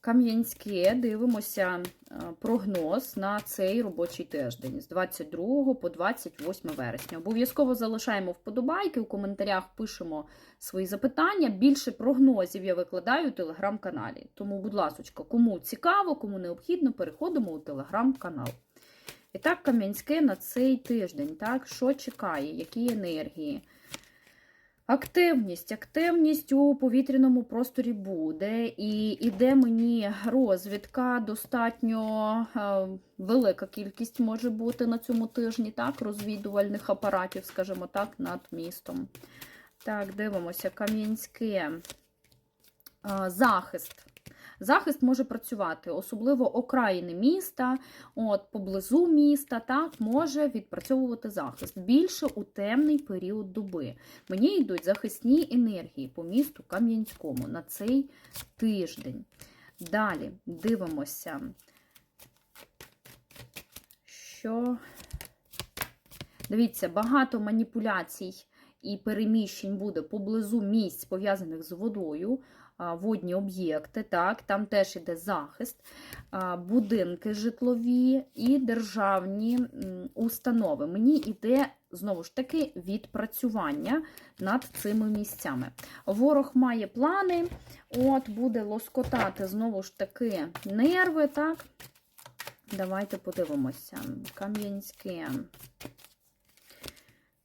Кам'янське дивимося е, прогноз на цей робочий тиждень з 22 по 28 вересня. Обов'язково залишаємо вподобайки, у коментарях пишемо свої запитання. Більше прогнозів я викладаю у телеграм-каналі. Тому, будь ласка, кому цікаво, кому необхідно, переходимо у телеграм-канал. І так, Кам'янське на цей тиждень. Так, що чекає, які енергії? Активність, активність у повітряному просторі буде, і іде мені розвідка, достатньо е, велика кількість може бути на цьому тижні, так, розвідувальних апаратів, скажімо так, над містом. Так, дивимося, Кам'янське. Е, захист. Захист може працювати, особливо окраїни міста, от поблизу міста, так може відпрацьовувати захист більше у темний період доби. Мені йдуть захисні енергії по місту Кам'янському на цей тиждень. Далі дивимося, що дивіться, багато маніпуляцій і переміщень буде поблизу місць, пов'язаних з водою водні об'єкти, так, там теж іде захист, будинки житлові і державні установи. Мені йде, знову ж таки, відпрацювання над цими місцями. Ворог має плани, от, буде лоскотати, знову ж таки, нерви, так. Давайте подивимося. Кам'янське.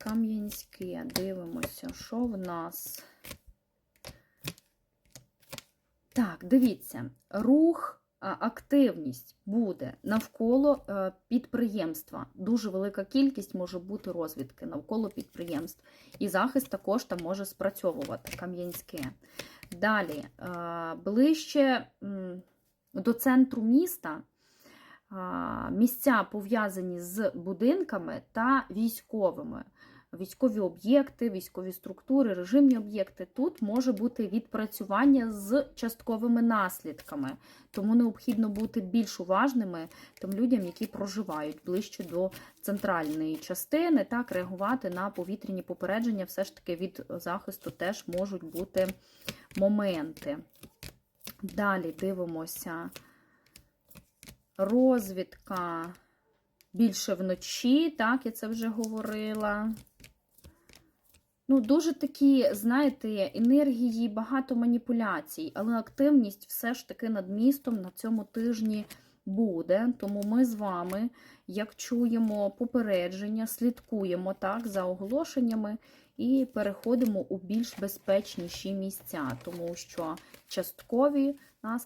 Кам'янське, дивимося, що в нас. Так, дивіться, рух, активність буде навколо е, підприємства. Дуже велика кількість може бути розвідки навколо підприємств. І захист також там може спрацьовувати Кам'янське. Далі, е, ближче до центру міста. Місця пов'язані з будинками та військовими військові об'єкти, військові структури, режимні об'єкти. Тут може бути відпрацювання з частковими наслідками, тому необхідно бути більш уважними тим людям, які проживають ближче до центральної частини, так реагувати на повітряні попередження, все ж таки від захисту теж можуть бути моменти. Далі дивимося. Розвідка більше вночі, так, я це вже говорила. Ну, дуже такі, знаєте, енергії, багато маніпуляцій, але активність все ж таки над містом на цьому тижні буде. Тому ми з вами, як чуємо попередження, слідкуємо так за оголошеннями і переходимо у більш безпечніші місця, тому що часткові нас.